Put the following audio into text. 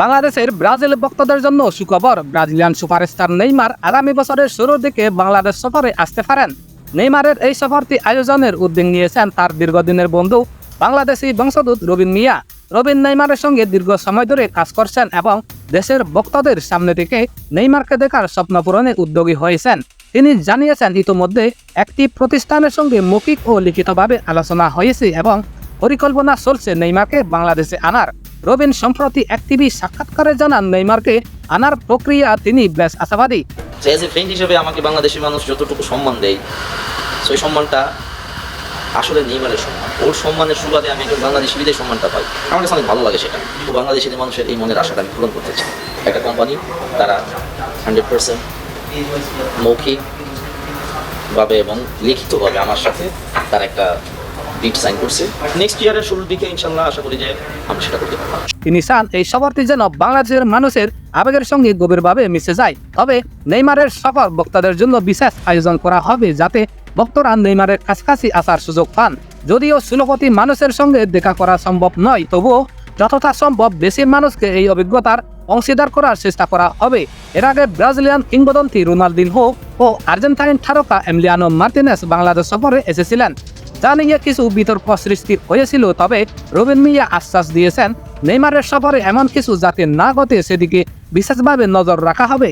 বাংলাদেশের ব্রাজিল ভক্তদের জন্য সুখবর, ব্রাজিলিয়ান সুপারস্টার নেইমার আগামী বছরের শুরুর দিকে বাংলাদেশ সফরে আসতে পারেন। নেইমারের এই সফরটি আয়োজনের উদ্যোগ নিয়েছেন তার দীর্ঘদিনের বন্ধু বাংলাদেশি বংশদূত রবিন মিয়া। রবিন নেইমারের সঙ্গে দীর্ঘ সময় ধরে কাজ করছেন এবং দেশের ভক্তদের সামনে থেকে নেইমারকে দেখার স্বপ্ন পূরণে উদ্যোগী হয়েছেন। তিনি জানিয়েছেন, ইতোমধ্যে একটি প্রতিষ্ঠানের সঙ্গে মৌখিক ও লিখিতভাবে আলোচনা হয়েছে এবং পরিকল্পনা চলছে নেইমারকে বাংলাদেশে আনার। রবিন সম্প্রতি এক টিভি সাক্ষাৎকারে জানান নেইমারকে আনার প্রক্রিয়া তিনি বেশ আশাবাদী। এজ এ ফ্রেন্ড হিসেবে আমাকে বাংলাদেশি মানুষ যতটুকু সম্মান দেয় সেই সম্মানটা আসলে নেইমারের সম্মান। ওর সম্মানের সুবাদে আমি একজন বাংলাদেশি বিদেশ সম্মানটা পাই। আমার কাছে অনেক ভালো লাগে সেটা। তো বাংলাদেশিদের মানুষের এই মনের আশাটা আমি পূরণ করতে চাই। একটা কোম্পানি তারা হান্ড্রেড পার্সেন্ট মৌখিকভাবে এবং লিখিতভাবে আমার সাথে তার একটা বিট সাইন করছে। নেক্সট ইয়ারের শুরুর দিকে ইনশাল্লাহ আশা করি যে আমরা সেটা করতে পারব। তিনি চান এই সফরটি যেন বাংলাদেশের মানুষের আবেগের সঙ্গে গভীরভাবে মিশে যায়, তবে নেইমারের সফর বক্তাদের জন্য বিশেষ আয়োজন করা হবে যাতে ভক্তরা নেইমারের কাছাকাছি আসার সুযোগ পান। যদিও ষোলোপতি মানুষের সঙ্গে দেখা করা সম্ভব নয়, তবুও যতটা সম্ভব বেশি মানুষকে এই অভিজ্ঞতার অংশীদার করার চেষ্টা করা হবে। এর আগে ব্রাজিলিয়ান কিংবদন্তি রোনালদিনহো ও আর্জেন্টাইন তারকা এমলিয়ানো মার্টিনেস বাংলাদেশ সফরে এসেছিলেন। যা নিয়ে কিছু বিতর্ক সৃষ্টি হয়েছিল, তবে রবিন মিয়া আশ্বাস দিয়েছেন, নেইমারের সফরে এমন কিছু যাতে না ঘটে, সেদিকে বিশেষভাবে নজর রাখা হবে।